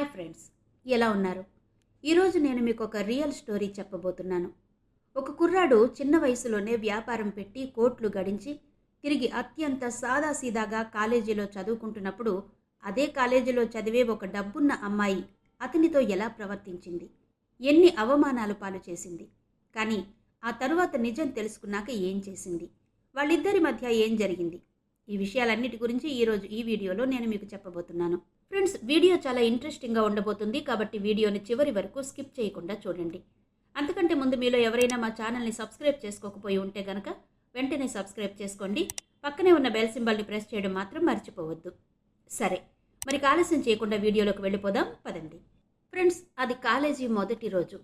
Hi friends ఎలా ఉన్నారు? ఈరోజు నేను మీకు ఒక రియల్ స్టోరీ చెప్పబోతున్నాను. ఒక కుర్రాడు చిన్న వయసులోనే వ్యాపారం పెట్టి కోట్లు గడించి తిరిగి అత్యంత సాదాసీదాగా కాలేజీలో చదువుకుంటున్నప్పుడు అదే కాలేజీలో చదివే ఒక డబ్బున్న అమ్మాయి అతనితో ఎలా ప్రవర్తించింది? ఎన్ని అవమానాలు పాలు చేసింది? కానీ ఆ తరువాత నిజం తెలుసుకున్నాక ఏం చేసింది? వాళ్ళిద్దరి మధ్య ఏం జరిగింది? ఈ విషయాలన్నిటి గురించి ఈరోజు ఈ వీడియోలో నేను మీకు చెప్పబోతున్నాను. ఫ్రెండ్స్ వీడియో చాలా ఇంట్రెస్టింగ్గా ఉండబోతుంది కాబట్టి వీడియోని చివరి వరకు స్కిప్ చేయకుండా చూడండి. అంతకంటే ముందు మీలో ఎవరైనా మా ఛానల్ని సబ్స్క్రైబ్ చేసుకోకపోయి ఉంటే గనక వెంటనే సబ్స్క్రైబ్ చేసుకోండి. పక్కనే ఉన్న బెల్ సింబల్ని ప్రెస్ చేయడం మాత్రం మర్చిపోవద్దు. సరే మరి ఆలస్యం చేయకుండా వీడియోలోకి వెళ్ళిపోదాం. పదండి. ఫ్రెండ్స్ అది కాలేజీ మొదటి రోజు.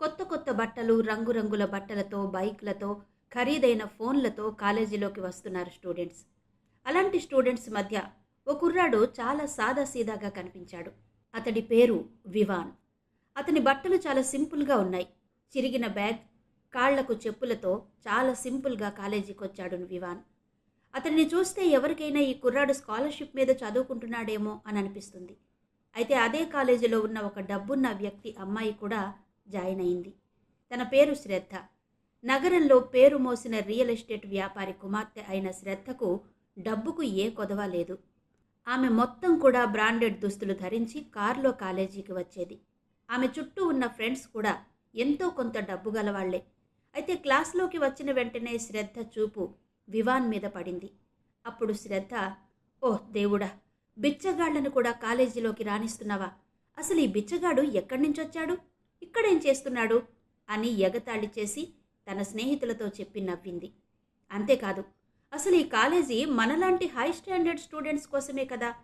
కొత్త కొత్త బట్టలు రంగురంగుల బట్టలతో బైక్లతో ఖరీదైన ఫోన్లతో కాలేజీలోకి వస్తున్నారు స్టూడెంట్స్. అలాంటి స్టూడెంట్స్ మధ్య ఓ కుర్రాడు చాలా సాదాసీదాగా కనిపించాడు. అతడి పేరు వివాన్. అతని బట్టలు చాలా సింపుల్గా ఉన్నాయి. చిరిగిన బ్యాగ్ కాళ్ళకు చెప్పులతో చాలా సింపుల్గా కాలేజీకి వచ్చాడు వివాన్. అతన్ని చూస్తే ఎవరికైనా ఈ కుర్రాడు స్కాలర్షిప్ మీద చదువుకుంటున్నాడేమో అని అనిపిస్తుంది. అయితే అదే కాలేజీలో ఉన్న ఒక డబ్బున్న వ్యక్తి అమ్మాయి కూడా జాయిన్ అయింది. తన పేరు శ్రద్ధ. నగరంలో పేరు మోసిన రియల్ ఎస్టేట్ వ్యాపారి కుమార్తె అయిన శ్రద్ధకు డబ్బుకు ఏ కొదవ లేదు. ఆమె మొత్తం కూడా బ్రాండెడ్ దుస్తులు ధరించి కారులో కాలేజీకి వచ్చేది. ఆమె చుట్టూ ఉన్న ఫ్రెండ్స్ కూడా ఎంతో కొంత డబ్బు గలవాళ్ళే. అయితే క్లాస్లోకి వచ్చిన వెంటనే శ్రద్ధ చూపు వివాన్ మీద పడింది. అప్పుడు శ్రద్ధ ఓహ్ దేవుడా బిచ్చగాళ్ళను కూడా కాలేజీలోకి రాణిస్తున్నావా? అసలు ఈ బిచ్చగాడు ఎక్కడి నుంచి వచ్చాడు ఇక్కడేం చేస్తున్నాడు? అని ఎగతాళి చేసి తన స్నేహితులతో చెప్పి నవ్వింది. అంతేకాదు అసలు ఈ కాలేజీ మనలాంటి హై స్టాండర్డ్ స్టూడెంట్స్ కోసమే కదా?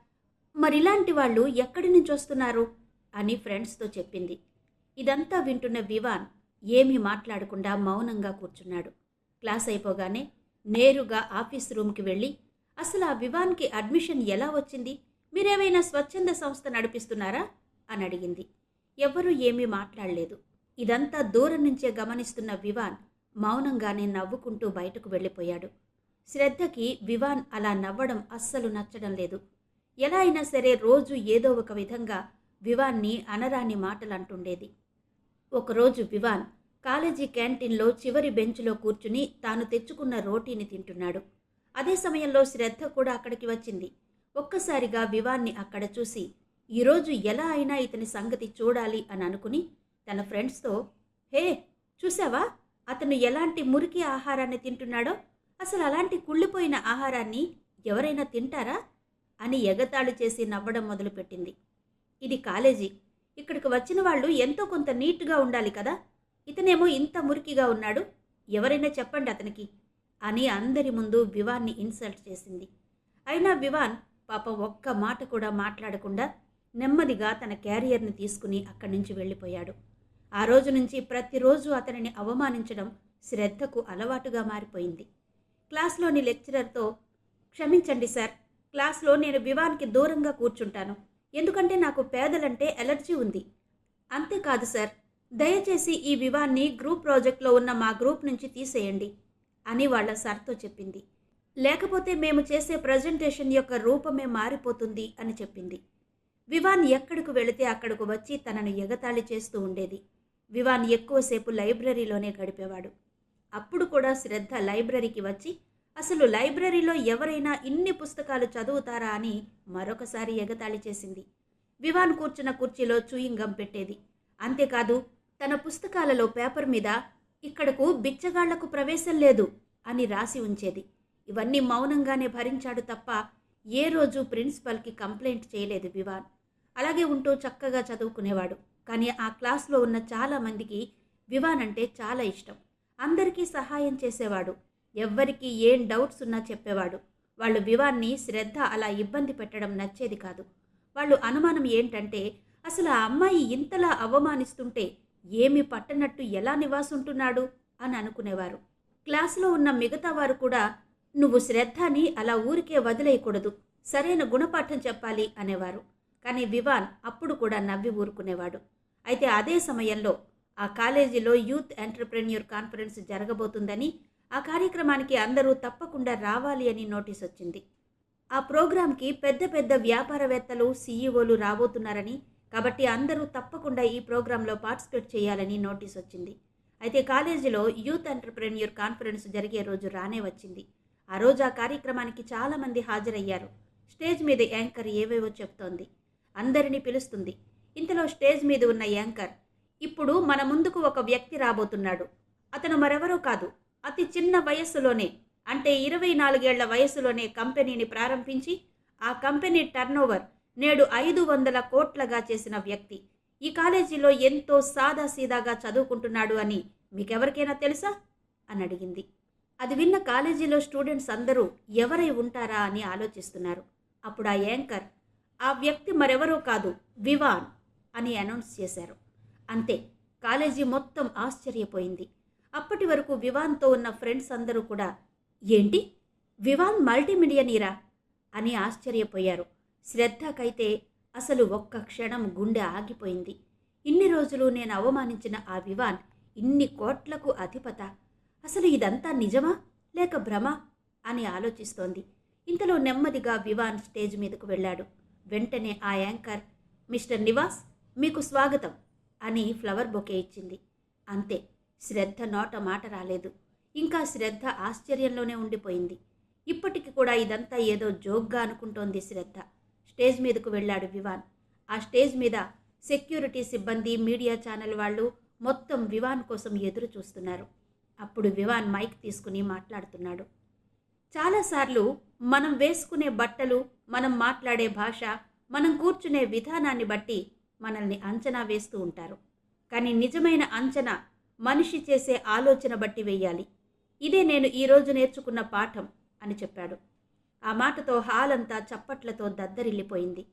మరి ఇలాంటి వాళ్ళు ఎక్కడి నుంచి వస్తున్నారు? అని ఫ్రెండ్స్తో చెప్పింది. ఇదంతా వింటున్న వివాన్ ఏమీ మాట్లాడకుండా మౌనంగా కూర్చున్నాడు. క్లాస్ అయిపోగానే నేరుగా ఆఫీస్ రూమ్కి వెళ్ళి అసలు ఆ వివాన్కి అడ్మిషన్ ఎలా వచ్చింది? మీరేమైనా స్వచ్ఛంద సంస్థ నడిపిస్తున్నారా? అని అడిగింది. ఎవ్వరూ ఏమీ మాట్లాడలేదు. ఇదంతా దూరం నుంచే గమనిస్తున్న వివాన్ మౌనంగానే నవ్వుకుంటూ బయటకు వెళ్ళిపోయాడు. శ్రద్ధకి వివాన్ అలా నవ్వడం అస్సలు నచ్చడం లేదు. ఎలా అయినా సరే రోజు ఏదో ఒక విధంగా వివాన్ని అనరాని మాటలు అంటుండేది ఒకరోజు వివాన్ కాలేజీ క్యాంటీన్లో చివరి బెంచ్లో కూర్చుని తాను తెచ్చుకున్న రోటీని తింటున్నాడు. అదే సమయంలో శ్రద్ధ కూడా అక్కడికి వచ్చింది. ఒక్కసారిగా వివాన్ని అక్కడ చూసి ఈరోజు ఎలా అయినా ఇతని సంగతి చూడాలి అని అనుకుని తన ఫ్రెండ్స్తో హే చూసావా? అతను ఎలాంటి మురికి ఆహారాన్ని తింటున్నాడో? అసలు అలాంటి కుళ్ళిపోయిన ఆహారాన్ని ఎవరైనా తింటారా? అని ఎగతాళి చేసి నవ్వడం మొదలుపెట్టింది. ఇది కాలేజీ. ఇక్కడికి వచ్చిన వాళ్ళు ఎంతో కొంత నీట్గా ఉండాలి కదా? ఇతనేమో ఇంత మురికిగా ఉన్నాడు. ఎవరైనా చెప్పండి అతనికి అని అందరి ముందు వివాన్ని ఇన్సల్ట్ చేసింది. అయినా వివాన్ పాపం ఒక్క మాట కూడా మాట్లాడకుండా నెమ్మదిగా తన క్యారియర్ని తీసుకుని అక్కడి నుంచి వెళ్ళిపోయాడు. ఆ రోజు నుంచి ప్రతిరోజు అతనిని అవమానించడం శ్రద్ధకు అలవాటుగా మారిపోయింది. క్లాస్లోని లెక్చరర్తో క్షమించండి సార్ క్లాస్లో నేను వివాన్కి దూరంగా కూర్చుంటాను. ఎందుకంటే నాకు పేదలంటే ఎలర్జీ ఉంది. అంతేకాదు సార్ దయచేసి ఈ వివాన్ని గ్రూప్ ప్రాజెక్ట్లో ఉన్న మా గ్రూప్ నుంచి తీసేయండి అని వాళ్ళ సార్తో చెప్పింది. లేకపోతే మేము చేసే ప్రజెంటేషన్ యొక్క రూపమే మారిపోతుంది అని చెప్పింది. వివాన్ ఎక్కడికి వెళితే అక్కడకు వచ్చి తనను ఎగతాళి చేస్తూ ఉండేది. వివాన్ ఎక్కువసేపు లైబ్రరీలోనే గడిపేవాడు. అప్పుడు కూడా శ్రద్ధ లైబ్రరీకి వచ్చి అసలు లైబ్రరీలో ఎవరైనా ఇన్ని పుస్తకాలు చదువుతారా? అని మరొకసారి ఎగతాళి చేసింది. వివాన్ కూర్చున్న కుర్చీలో చూయింగం పెట్టేది. అంతేకాదు తన పుస్తకాలలో పేపర్ మీద ఇక్కడకు బిచ్చగాళ్ళకు ప్రవేశం లేదు అని రాసి ఉంచేది. ఇవన్నీ మౌనంగానే భరించాడు తప్ప ఏ రోజు ప్రిన్సిపల్కి కంప్లైంట్ చేయలేదు వివాన్. అలాగే ఉంటూ చక్కగా చదువుకునేవాడు. కానీ ఆ క్లాస్లో ఉన్న చాలామందికి వివాన్ అంటే చాలా ఇష్టం. అందరికీ సహాయం చేసేవాడు. ఎవ్వరికీ ఏం డౌట్స్ ఉన్నా చెప్పేవాడు. వాళ్ళు వివాన్ని శ్రద్ధ అలా ఇబ్బంది పెట్టడం నచ్చేది కాదు. వాళ్ళు అనుమానం ఏంటంటే అసలు ఆ అమ్మాయి ఇంతలా అవమానిస్తుంటే ఏమి పట్టనట్టు ఎలా నివాసుంటున్నాడు? అని అనుకునేవారు. క్లాసులో ఉన్న మిగతా వారు కూడా నువ్వు శ్రద్ధని అలా ఊరికే వదిలేయకూడదు. సరైన గుణపాఠం చెప్పాలి అనేవారు. కానీ వివాన్ అప్పుడు కూడా నవ్వి ఊరుకునేవాడు. అయితే అదే సమయంలో ఆ కాలేజీలో యూత్ ఎంటర్ప్రెన్యూర్ కాన్ఫరెన్స్ జరగబోతుందని ఆ కార్యక్రమానికి అందరూ తప్పకుండా రావాలి అని నోటీస్ వచ్చింది. ఆ ప్రోగ్రాంకి పెద్ద పెద్ద వ్యాపారవేత్తలు సీఈఓలు రాబోతున్నారని కాబట్టి అందరూ తప్పకుండా ఈ ప్రోగ్రాంలో పార్టిసిపేట్ చేయాలని నోటీస్ వచ్చింది. అయితే కాలేజీలో యూత్ ఎంటర్ప్రెన్యూర్ కాన్ఫరెన్స్ జరిగే రోజు రానే వచ్చింది. ఆ రోజు ఆ కార్యక్రమానికి చాలామంది హాజరయ్యారు. స్టేజ్ మీద యాంకర్ ఏవేవో చెప్తోంది. అందరినీ పిలుస్తుంది. ఇంతలో స్టేజ్ మీద ఉన్న యాంకర్ ఇప్పుడు మన ముందుకు ఒక వ్యక్తి రాబోతున్నాడు. అతను మరెవరో కాదు. అతి చిన్న వయస్సులోనే అంటే ఇరవై నాలుగేళ్ళ వయసులోనే కంపెనీని ప్రారంభించి ఆ కంపెనీ టర్నోవర్ నేడు ఐదు వందల కోట్లగా చేసిన వ్యక్తి. ఈ కాలేజీలో ఎంతో సాదాసీదాగా చదువుకుంటున్నాడు అని మీకెవరికైనా తెలుసా? అని అడిగింది. అది విన్న కాలేజీలో స్టూడెంట్స్ అందరూ ఎవరై ఉంటారా అని ఆలోచిస్తున్నారు. అప్పుడు ఆ యాంకర్ ఆ వ్యక్తి మరెవరో కాదు వివాన్ అని అనౌన్స్ చేశారు. అంతే. కాలేజీ మొత్తం ఆశ్చర్యపోయింది. అప్పటి వరకు వివాన్తో ఉన్న ఫ్రెండ్స్ అందరూ కూడా ఏంటి? వివాన్ మల్టీమిలియనీరా? అని ఆశ్చర్యపోయారు. శ్రద్ధకైతే అసలు ఒక్క క్షణం గుండె ఆగిపోయింది. ఇన్ని రోజులు నేను అవమానించిన ఆ వివాన్ ఇన్ని కోట్లకు అధిపత. అసలు ఇదంతా నిజమా? లేక భ్రమ? అని ఆలోచిస్తోంది. ఇంతలో నెమ్మదిగా వివాన్ స్టేజ్ మీదకు వెళ్ళాడు. వెంటనే ఆ యాంకర్ మిస్టర్ నివాస్ మీకు స్వాగతం. అని ఫ్లవర్ బొకే ఇచ్చింది. అంతే శ్రద్ధ నోట మాట రాలేదు. ఇంకా శ్రద్ధ ఆశ్చర్యంలోనే ఉండిపోయింది. ఇప్పటికి కూడా ఇదంతా ఏదో జోక్గా అనుకుంటోంది శ్రద్ధ. స్టేజ్ మీదకు వెళ్ళాడు వివాన్. ఆ స్టేజ్ మీద సెక్యూరిటీ సిబ్బంది మీడియా ఛానల్ వాళ్ళు మొత్తం వివాన్ కోసం ఎదురు చూస్తున్నారు. అప్పుడు వివాన్ మైక్ తీసుకుని మాట్లాడుతున్నాడు. చాలాసార్లు మనం వేసుకునే బట్టలు మనం మాట్లాడే భాష మనం కూర్చునే విధానాన్ని బట్టి మనల్ని అంచనా వేస్తూ ఉంటారు. కానీ నిజమైన అంచనా మనిషి చేసే ఆలోచన బట్టి వెయ్యాలి ఇదే నేను ఈరోజు నేర్చుకున్న పాఠం అని చెప్పాడు. ఆ మాటతో హాల్ అంతా చప్పట్లతో దద్దరిల్లిపోయింది.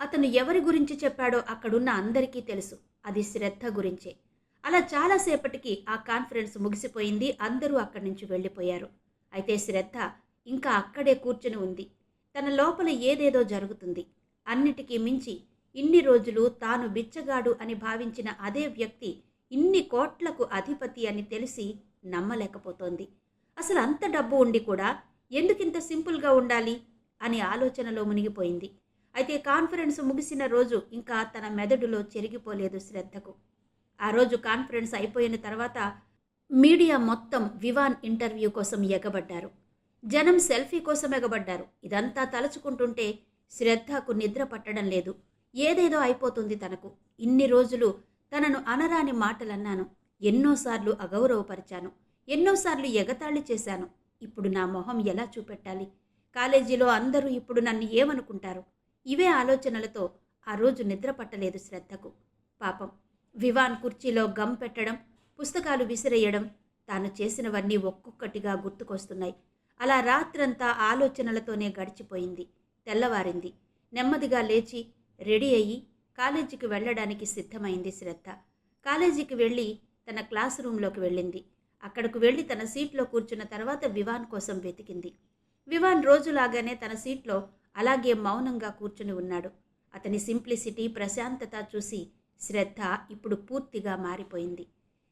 అతను ఎవరి గురించి చెప్పాడో అక్కడున్న అందరికీ తెలుసు. అది శ్రద్ధ గురించే. అలా చాలాసేపటికి ఆ కాన్ఫరెన్స్ ముగిసిపోయింది. అందరూ అక్కడి నుంచి వెళ్ళిపోయారు. అయితే శ్రద్ధ ఇంకా అక్కడే కూర్చుని ఉంది. తన లోపల ఏదేదో జరుగుతుంది. అన్నిటికీ మించి ఇన్ని రోజులు తాను బిచ్చగాడు అని భావించిన అదే వ్యక్తి ఇన్ని కోట్లకు అధిపతి అని తెలిసి నమ్మలేకపోతోంది. అసలు అంత డబ్బు ఉండి కూడా ఎందుకింత సింపుల్గా ఉండాలి అని ఆలోచనలో మునిగిపోయింది. అయితే కాన్ఫరెన్స్ ముగిసిన రోజు ఇంకా తన మెదడులో చెరిగిపోలేదు శ్రద్ధకు. ఆ రోజు కాన్ఫరెన్స్ అయిపోయిన తర్వాత మీడియా మొత్తం వివాన్ ఇంటర్వ్యూ కోసం ఎగబడ్డారు. జనం సెల్ఫీ కోసం ఎగబడ్డారు. ఇదంతా తలుచుకుంటుంటే శ్రద్ధకు నిద్ర పట్టడం లేదు. ఏదేదో అయిపోతుంది తనకు. ఇన్ని రోజులు తనను అనరాని మాటలన్నాను. ఎన్నోసార్లు అగౌరవపరిచాను. ఎన్నోసార్లు ఎగతాళి చేశాను. ఇప్పుడు నా మొహం ఎలా చూపెట్టాలి? కాలేజీలో అందరూ ఇప్పుడు నన్ను ఏమనుకుంటారు? ఇవే ఆలోచనలతో ఆ రోజు నిద్ర పట్టలేదు శ్రద్ధకు. పాపం. వివాన్ కుర్చీలో గమ్ పెట్టడం పుస్తకాలు విసిరేయడం తాను చేసినవన్నీ ఒక్కొక్కటిగా గుర్తుకొస్తున్నాయి. అలా రాత్రంతా ఆలోచనలతోనే గడిచిపోయింది. తెల్లవారింది. నెమ్మదిగా లేచి రెడీ అయ్యి కాలేజీకి వెళ్ళడానికి సిద్ధమైంది శ్రద్ధ. కాలేజీకి వెళ్ళి తన క్లాస్ రూమ్లోకి వెళ్ళింది. అక్కడకు వెళ్ళి తన సీట్లో కూర్చున్న తర్వాత వివాన్ కోసం వెతికింది. వివాన్ రోజులాగానే తన సీట్లో అలాగే మౌనంగా కూర్చుని ఉన్నాడు. అతని సింప్లిసిటీ ప్రశాంతత చూసి శ్రద్ధ ఇప్పుడు పూర్తిగా మారిపోయింది.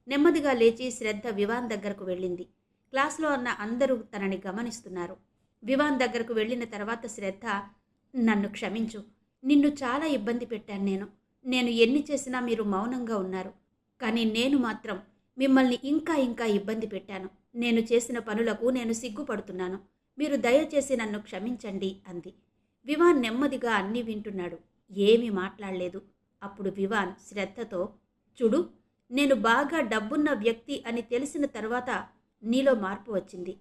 నెమ్మదిగా లేచి శ్రద్ధ వివాన్ దగ్గరకు వెళ్ళింది. క్లాస్లో ఉన్న అందరూ తనని గమనిస్తున్నారు. వివాన్ దగ్గరకు వెళ్ళిన తర్వాత శ్రద్ధ నన్ను క్షమించు నిన్ను చాలా ఇబ్బంది పెట్టాను నేను. నేను ఎన్ని చేసినా మీరు మౌనంగా ఉన్నారు. కానీ నేను మాత్రం మిమ్మల్ని ఇంకా ఇంకా ఇబ్బంది పెట్టాను. నేను చేసిన పనులకు నేను సిగ్గుపడుతున్నాను. మీరు దయచేసి నన్ను క్షమించండి అంది. వివాన్ నెమ్మదిగా అన్నీ వింటున్నాడు. ఏమీ మాట్లాడలేదు. అప్పుడు వివాన్ శ్రద్ధతో చూడు నేను బాగా డబ్బున్న వ్యక్తి అని తెలిసిన తర్వాత నీలో మార్పు వచ్చింది.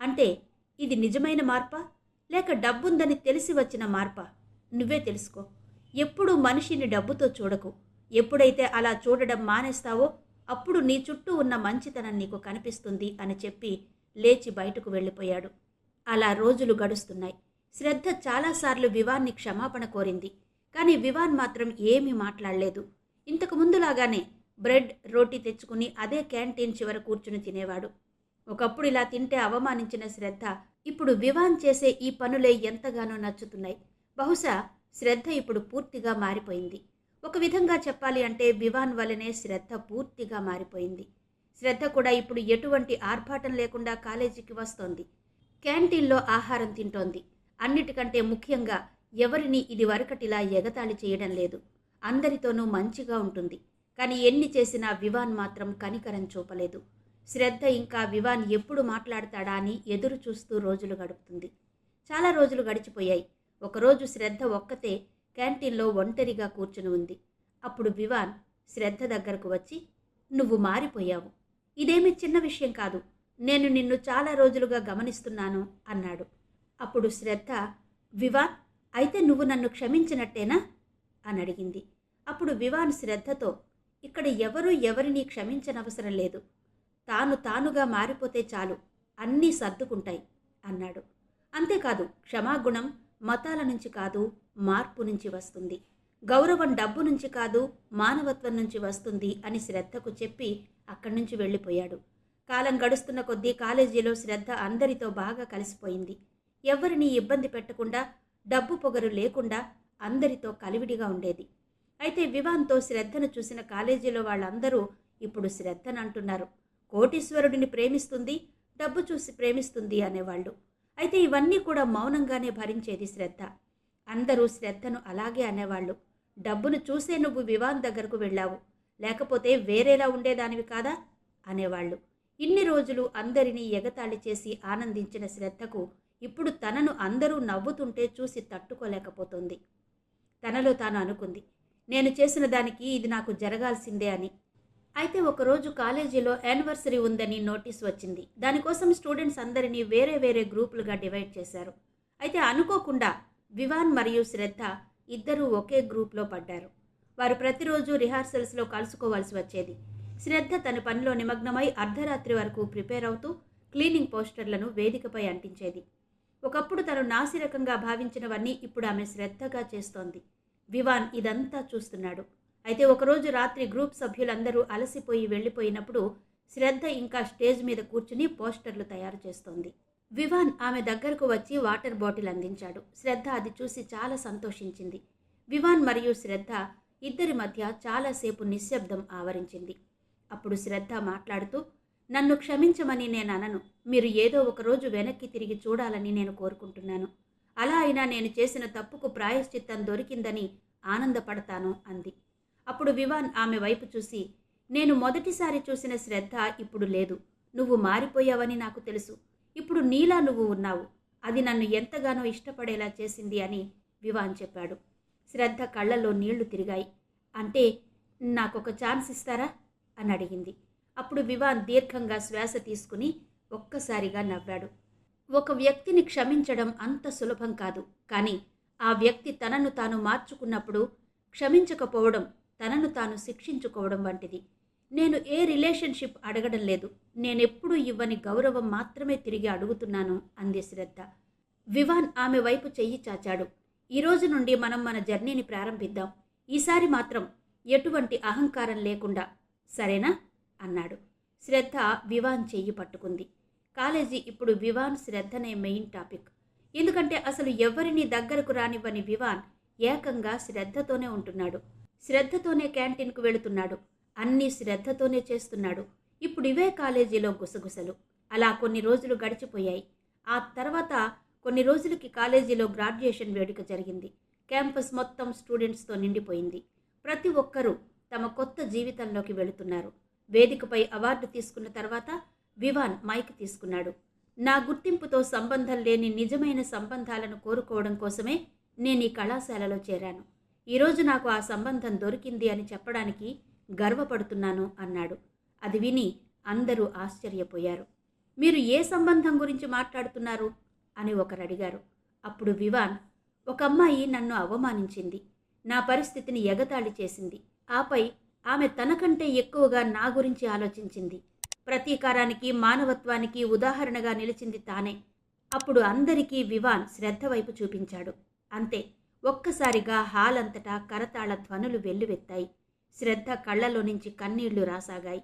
అంటే ఇది నిజమైన మార్పా? లేక డబ్బుందని తెలిసి వచ్చిన మార్పా? నువ్వే తెలుసుకో. ఎప్పుడు మనిషిని డబ్బుతో చూడకు. ఎప్పుడైతే అలా చూడడం మానేస్తావో అప్పుడు నీ చుట్టూ ఉన్న మంచితనం నీకు కనిపిస్తుంది అని చెప్పి లేచి బయటకు వెళ్ళిపోయాడు. అలా రోజులు గడుస్తున్నాయి. శ్రద్ధ చాలాసార్లు వివాన్ని క్షమాపణ కోరింది. కానీ వివాన్ మాత్రం ఏమీ మాట్లాడలేదు. ఇంతకు ముందులాగానే బ్రెడ్ రోటీ తెచ్చుకుని అదే క్యాంటీన్ చివర కూర్చుని తినేవాడు. ఒకప్పుడు ఇలా తింటే అవమానించిన శ్రద్ధ ఇప్పుడు వివాన్ చేసే ఈ పనులే ఎంతగానో నచ్చుతున్నాయి. బహుశా శ్రద్ధ ఇప్పుడు పూర్తిగా మారిపోయింది. ఒక విధంగా చెప్పాలి అంటే వివాన్ వలనే శ్రద్ధ పూర్తిగా మారిపోయింది. శ్రద్ధ కూడా ఇప్పుడు ఎటువంటి ఆర్భాటం లేకుండా కాలేజీకి వస్తోంది. క్యాంటీన్లో ఆహారం తింటోంది. అన్నిటికంటే ముఖ్యంగా ఎవరిని ఇది వరకటిలా ఎగతాళి చేయడం లేదు. అందరితోనూ మంచిగా ఉంటుంది. కానీ ఎన్ని చేసినా వివాన్ మాత్రం కనికరం చూపలేదు. శ్రద్ధ ఇంకా వివాన్ ఎప్పుడు మాట్లాడతాడా అని ఎదురు చూస్తూ రోజులు గడుపుతుంది. చాలా రోజులు గడిచిపోయాయి. ఒకరోజు శ్రద్ధ ఒక్కతే క్యాంటీన్లో ఒంటరిగా కూర్చుని ఉంది. అప్పుడు వివాన్ శ్రద్ధ దగ్గరకు వచ్చి నువ్వు మారిపోయావు. ఇదేమి చిన్న విషయం కాదు. నేను నిన్ను చాలా రోజులుగా గమనిస్తున్నాను అన్నాడు. అప్పుడు శ్రద్ధ వివాన్ అయితే నువ్వు నన్ను క్షమించినట్టేనా? అని అడిగింది. అప్పుడు వివాన్ శ్రద్ధతో ఇక్కడ ఎవరూ ఎవరిని క్షమించనవసరం లేదు. తాను తానుగా మారిపోతే చాలు. అన్నీ సర్దుకుంటాయి అన్నాడు. అంతేకాదు క్షమాగుణం మతాల నుంచి కాదు మార్పు నుంచి వస్తుంది. గౌరవం డబ్బు నుంచి కాదు మానవత్వం నుంచి వస్తుంది అని శ్రద్ధకు చెప్పి అక్కడి నుంచి వెళ్ళిపోయాడు. కాలం గడుస్తున్న కొద్దీ కాలేజీలో శ్రద్ధ అందరితో బాగా కలిసిపోయింది. ఎవరిని ఇబ్బంది పెట్టకుండా డబ్బు పొగరు లేకుండా అందరితో కలివిడిగా ఉండేది. అయితే వివాన్తో శ్రద్ధను చూసిన కాలేజీలో వాళ్ళందరూ ఇప్పుడు శ్రద్ధను అంటున్నారు కోటీశ్వరుడిని ప్రేమిస్తుంది డబ్బు చూసి ప్రేమిస్తుంది అనేవాళ్ళు. అయితే ఇవన్నీ కూడా మౌనంగానే భరించేది శ్రద్ధ. అందరూ శ్రద్ధను అలాగే అనేవాళ్ళు. డబ్బును చూసే నువ్వు వివాన్ దగ్గరకు వెళ్ళావు. లేకపోతే వేరేలా ఉండేదానివి కాదా? అనేవాళ్ళు. ఇన్ని రోజులు అందరినీ ఎగతాళి చేసి ఆనందించిన శ్రద్ధకు ఇప్పుడు తనను అందరూ నవ్వుతుంటే చూసి తట్టుకోలేకపోతుంది. తనలో తాను అనుకుంది. నేను చేసిన దానికి ఇది నాకు జరగాల్సిందే అని. అయితే ఒకరోజు కాలేజీలో యానివర్సరీ ఉందని నోటీస్ వచ్చింది. దానికోసం స్టూడెంట్స్ అందరినీ వేరే వేరే గ్రూపులుగా డివైడ్ చేశారు. అయితే అనుకోకుండా వివాన్ మరియు శ్రద్ధ ఇద్దరూ ఒకే గ్రూప్లో పడ్డారు. వారు ప్రతిరోజు రిహార్సల్స్లో కలుసుకోవాల్సి వచ్చేది. శ్రద్ధ తన పనిలో నిమగ్నమై అర్ధరాత్రి వరకు ప్రిపేర్ అవుతూ క్లీనింగ్ పోస్టర్లను వేదికపై అంటించేది. ఒకప్పుడు తను నాసిరకంగా భావించినవన్నీ ఇప్పుడు ఆమె శ్రద్ధగా చేస్తోంది. వివాన్ ఇదంతా చూస్తున్నాడు. అయితే ఒకరోజు రాత్రి గ్రూప్ సభ్యులందరూ అలసిపోయి వెళ్ళిపోయినప్పుడు శ్రద్ధ ఇంకా స్టేజ్ మీద కూర్చుని పోస్టర్లు తయారు చేస్తోంది. వివాన్ ఆమె దగ్గరకు వచ్చి వాటర్ బాటిల్ అందించాడు. శ్రద్ధ అది చూసి చాలా సంతోషించింది. వివాన్ మరియు శ్రద్ధ ఇద్దరి మధ్య చాలాసేపు నిశ్శబ్దం ఆవరించింది. అప్పుడు శ్రద్ధ మాట్లాడుతూ నన్ను క్షమించమని నేను అనను. మీరు ఏదో ఒక రోజు వెనక్కి తిరిగి చూడాలని నేను కోరుకుంటున్నాను. అలా అయినా నేను చేసిన తప్పుకు ప్రాయశ్చిత్తం దొరికిందని ఆనందపడతాను అంది. అప్పుడు వివాన్ ఆమె వైపు చూసి నేను మొదటిసారి చూసిన శ్రద్ధ ఇప్పుడు లేదు. నువ్వు మారిపోయావని నాకు తెలుసు. ఇప్పుడు నీలా నువ్వు ఉన్నావు. అది నన్ను ఎంతగానో ఇష్టపడేలా చేసింది అని వివాన్ చెప్పాడు. శ్రద్ధ కళ్ళల్లో నీళ్ళు తిరిగాయి. అంటే నాకొక ఛాన్స్ ఇస్తారా? అని అడిగింది. అప్పుడు వివాన్ దీర్ఘంగా శ్వాస తీసుకుని ఒక్కసారిగా నవ్వాడు. ఒక వ్యక్తిని క్షమించడం అంత సులభం కాదు. కానీ ఆ వ్యక్తి తనను తాను మార్చుకున్నప్పుడు క్షమించకపోవడం తనను తాను శిక్షించుకోవడం వంటిది. నేను ఏ రిలేషన్షిప్ అడగడం లేదు. నేనెప్పుడూ ఇవ్వని గౌరవం మాత్రమే తిరిగి అడుగుతున్నాను అంది శ్రద్ధ. వివాన్ ఆమె వైపు చెయ్యి చాచాడు. ఈ రోజు నుండి మనం మన జర్నీని ప్రారంభిద్దాం. ఈసారి మాత్రం ఎటువంటి అహంకారం లేకుండా సరేనా? అన్నాడు. శ్రద్ధ వివాన్ చెయ్యి పట్టుకుంది. కాలేజీ ఇప్పుడు వివాన్ శ్రద్ధనే మెయిన్ టాపిక్. ఎందుకంటే అసలు ఎవరిని దగ్గరకు రానివ్వని వివాన్ ఏకంగా శ్రద్ధతోనే ఉంటున్నాడు. శ్రద్ధతోనే క్యాంటీన్కు వెళుతున్నాడు. అన్నీ శ్రద్ధతోనే చేస్తున్నాడు. ఇప్పుడు ఇవే కాలేజీలో గుసగుసలు. అలా కొన్ని రోజులు గడిచిపోయాయి. ఆ తర్వాత కొన్ని రోజులకి కాలేజీలో గ్రాడ్యుయేషన్ వేడుక జరిగింది. క్యాంపస్ మొత్తం స్టూడెంట్స్తో నిండిపోయింది. ప్రతి ఒక్కరూ తమ కొత్త జీవితంలోకి వెళుతున్నారు. వేదికపై అవార్డు తీసుకున్న తర్వాత వివాన్ మైక్ తీసుకున్నాడు. నా గుర్తింపుతో సంబంధం లేని నిజమైన సంబంధాలను కోరుకోవడం కోసమే నేను ఈ కళాశాలలో చేరాను. ఈరోజు నాకు ఆ సంబంధం దొరికింది అని చెప్పడానికి గర్వపడుతున్నాను అన్నాడు. అది విని అందరూ ఆశ్చర్యపోయారు. మీరు ఏ సంబంధం గురించి మాట్లాడుతున్నారు? అని ఒకరు అడిగారు అప్పుడు వివాన్ ఒక అమ్మాయి నన్ను అవమానించింది. నా పరిస్థితిని ఎగతాళి చేసింది. ఆపై ఆమె తనకంటే ఎక్కువగా నా గురించి ఆలోచించింది. ప్రతీకారానికి మానవత్వానికి ఉదాహరణగా నిలిచింది తానే. అప్పుడు అందరికీ వివాన్ శ్రద్ధ వైపు చూపించాడు. అంతే. ఒక్కసారిగా హాల్ అంతటా కరతాళ ధ్వనులు వెల్లువెత్తాయి. శ్రద్ధ కళ్ళలో నుంచి కన్నీళ్ళు రాసాగాయి.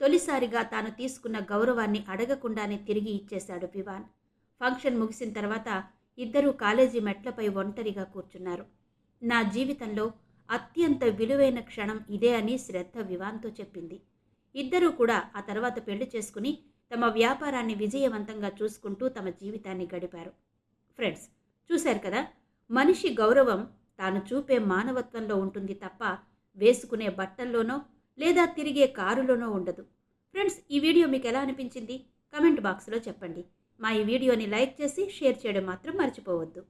తొలిసారిగా తాను తీసుకున్న గౌరవాన్ని అడగకుండానే తిరిగి ఇచ్చేశాడు వివాన్. ఫంక్షన్ ముగిసిన తర్వాత ఇద్దరూ కాలేజీ మెట్లపై ఒంటరిగా కూర్చున్నారు. నా జీవితంలో అత్యంత విలువైన క్షణం ఇదే అని శ్రద్ధ వివాన్తో చెప్పింది. ఇద్దరూ కూడా ఆ తర్వాత పెళ్ళి చేసుకుని తమ వ్యాపారాన్ని విజయవంతంగా చూసుకుంటూ తమ జీవితాన్ని గడిపారు. ఫ్రెండ్స్ చూశారు కదా? మనిషి గౌరవం తాను చూపే మానవత్వంలో ఉంటుంది తప్ప వేసుకునే బట్టల్లోనో లేదా తిరిగే కారులోనో ఉండదు. ఫ్రెండ్స్ ఈ వీడియో మీకు ఎలా అనిపించింది? కమెంట్ బాక్స్లో చెప్పండి. మా ఈ వీడియోని లైక్ చేసి షేర్ చేయడం మాత్రం మర్చిపోవద్దు.